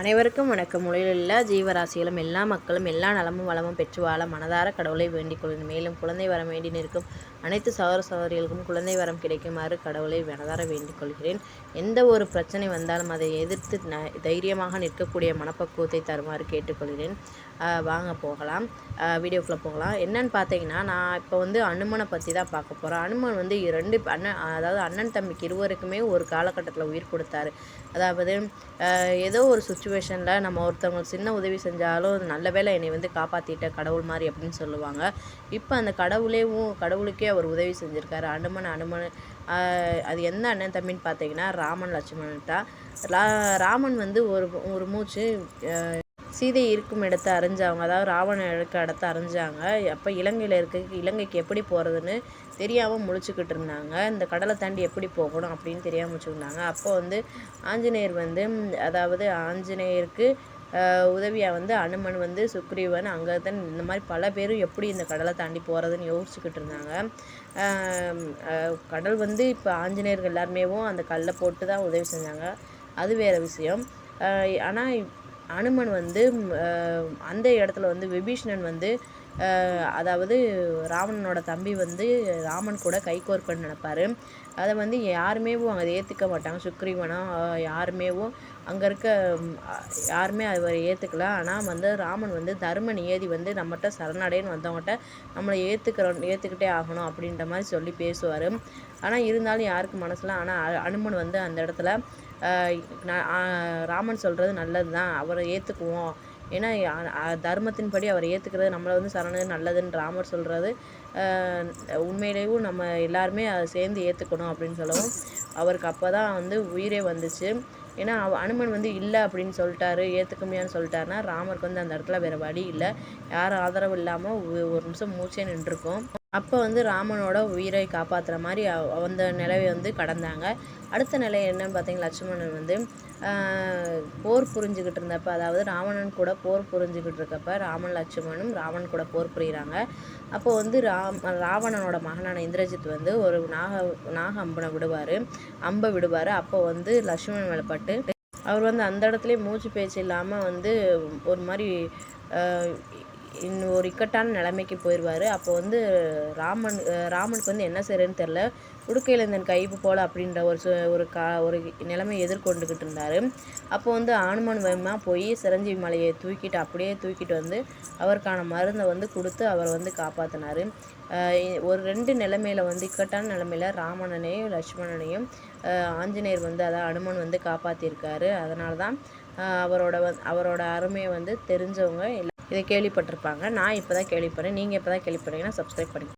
அனைவருக்கும் வணக்கம். உலகில் எல்லா ஜீவராசிகளும் எல்லா மக்களும் எல்லா நலமும் வளமும் பெற்று வாழ மனதார கடவுளை வேண்டிக் கொள்கிறேன். மேலும் குழந்தை வரம் வேண்டி நிற்கும் அனைத்து சகோதர சகோதரிகளுக்கும் குழந்தை வரம் கிடைக்குமாறு கடவுளை மனதார வேண்டிக் கொள்கிறேன். எந்த ஒரு பிரச்சனை வந்தாலும் அதை எதிர்த்து ந தைரியமாக நிற்கக்கூடிய மனப்பக்குவத்தை தருமாறு கேட்டுக்கொள்கிறேன். வாங்க போகலாம். வீடியோக்குள்ளே போகலாம். என்னன்னு பார்த்தீங்கன்னா நான் இப்போ வந்து அனுமனை பற்றி தான் பார்க்க போகிறேன் அனுமன் வந்து ரெண்டு அண்ணன் அதாவது அண்ணன் தம்பிக்கு இருவருக்குமே ஒரு காலகட்டத்தில் உயிர் கொடுத்தாரு. அதாவது ஏதோ ஒரு சுச்சுவேஷனில் நம்ம ஒருத்தவங்களுக்கு சின்ன உதவி செஞ்சாலும் நல்ல வேலை என்னை வந்து காப்பாற்றிட்ட கடவுள் மாதிரி அப்படின்னு சொல்லுவாங்க. இப்போ அந்த கடவுளேவும் கடவுளுக்கே அவர் உதவி செஞ்சுருக்காரு. அனுமன் அனுமன் அது எந்த அண்ணன் தம்பின்னு பார்த்தீங்கன்னா ராமன் லட்சுமணன் தான். ராமன் வந்து ஒரு ஒரு மூச்சு சீதை இருக்கும் இடத்த அறிஞ்சாங்க. அதாவது ராவணன் இருக்க இடத்த அறிஞ்சாங்க. அப்போ இலங்கையில் இருக்க இலங்கைக்கு எப்படி போகிறதுன்னு தெரியாமல் முழிச்சுக்கிட்டு இருந்தாங்க. இந்த கடலை தாண்டி எப்படி போகணும் அப்படின்னு தெரியாமல் முழிச்சுருந்தாங்க அப்போ வந்து ஆஞ்சநேயர் வந்து அதாவது ஆஞ்சநேயருக்கு உதவியாக வந்து அனுமன் வந்து சுக்ரீவன் அங்கே தான் இந்த மாதிரி பல பேரும் எப்படி இந்த கடலை தாண்டி போகிறதுன்னு யோசிச்சுக்கிட்டு இருந்தாங்க. கடல் வந்து இப்போ ஆஞ்சநேயர்கள் எல்லாருமேவும் அந்த கல்லை போட்டு தான் உதவி செஞ்சாங்க. அது வேறு விஷயம். ஆனால் அனுமன் வந்து அந்த இடத்துல வந்து விபீஷ்ணன் வந்து அதாவது ராவணனோட தம்பி வந்து ராமன் கூட கைகோர்க்கன்னு நினப்பாரு. அதை வந்து யாருமேவும் அதை ஏற்றுக்க மாட்டாங்க. சுக்ரீவனா யாருமேவும் அங்கே இருக்க யாருமே அவரை ஏற்றுக்கல ஆனால் வந்து ராமன் வந்து தர்ம நியதி வந்து நம்மகிட்ட சரணடைன்னு வந்தவங்ககிட்ட நம்மளை ஏற்றுக்கிறோம் ஏற்றுக்கிட்டே ஆகணும் அப்படின்ற மாதிரி சொல்லி பேசுவார். ஆனால் இருந்தாலும் யாருக்கு மனசில் ஆனால் அனுமன் வந்து அந்த இடத்துல ராமன் சொல்கிறது நல்லது தான் அவரை ஏற்றுக்குவோம் ஏன்னா தர்மத்தின்படி அவர் ஏற்றுக்கிறது நம்மளை வந்து சரணது நல்லதுன்னு ராமர் சொல்கிறது உண்மையிலேயும் நம்ம எல்லாருமே அதை சேர்ந்து ஏற்றுக்கணும் அப்படின்னு சொல்லவும் அவருக்கு அப்போ தான் வந்து உயிரே வந்துச்சு. ஏன்னா அவ அனுமன் வந்து இல்லை அப்படின்னு சொல்லிட்டாரு ஏற்றுக்க முடியாதுன்னு சொல்லிட்டாருன்னா ராமருக்கு வந்து அந்த இடத்துல வேறு வழி இல்லை. யாரும் ஆதரவு இல்லாமல் ஒரு நிமிஷம் மூச்சே நின்றுருக்கும். அப்போ வந்து ராமனோட உயிரை காப்பாற்றுற மாதிரி அந்த நிலவை வந்து கடந்தாங்க. அடுத்த நிலை என்னன்னு பார்த்தீங்கன்னா லட்சுமணன் வந்து போர் புரிஞ்சுக்கிட்டு இருந்தப்ப அதாவது ராவணன் கூட போர் புரிஞ்சுக்கிட்டு இருக்கப்ப ராமன் லட்சுமணனும் ராவன் கூட போர் புரிகிறாங்க அப்போ வந்து ராம் ராவணனோட மகனான இந்திரஜித் வந்து ஒரு நாக நாக அம்பனை விடுவார் அம்பை விடுவார். அப்போ வந்து லட்சுமணன் மேலே பட்டு அவர் வந்து அந்த இடத்துலேயே மூச்சு பேச்சு இல்லாமல் வந்து ஒரு மாதிரி இன்னும் ஒரு இக்கட்டான நிலைமைக்கு போயிடுவார் அப்போ வந்து ராமன் ராமனுக்கு வந்து என்ன செய்கிறேன்னு தெரில உடுக்கையிலேந்தன் கைப்பு போல் அப்படின்ற ஒரு சு ஒரு கா ஒரு நிலைமை எதிர்கொண்டுக்கிட்டு இருந்தார். அப்போ வந்து ஆணுமன் வயமாக போய் சிரஞ்சீவி மலையை தூக்கிட்டு அப்படியே தூக்கிட்டு வந்து அவருக்கான மருந்தை வந்து கொடுத்து அவர் வந்து காப்பாற்றினார் ஒரு ரெண்டு நிலைமையில் வந்து இக்கட்டான நிலைமையில் ராமணனையும் லக்ஷ்மணனையும் ஆஞ்சநேயர் வந்து அதான் அனுமன் வந்து காப்பாற்றியிருக்காரு அதனால தான் அவரோட வந் அவரோட அருமையை வந்து தெரிஞ்சவங்க இதை கேள்விப்பட்டிருப்பாங்க. நான் இப்போ தான் கேள்விப்படுறேன். நீங்கள் இப்போ தான் கேள்விப்படுறீங்கன்னா சப்ஸ்கிரைப் பண்ணி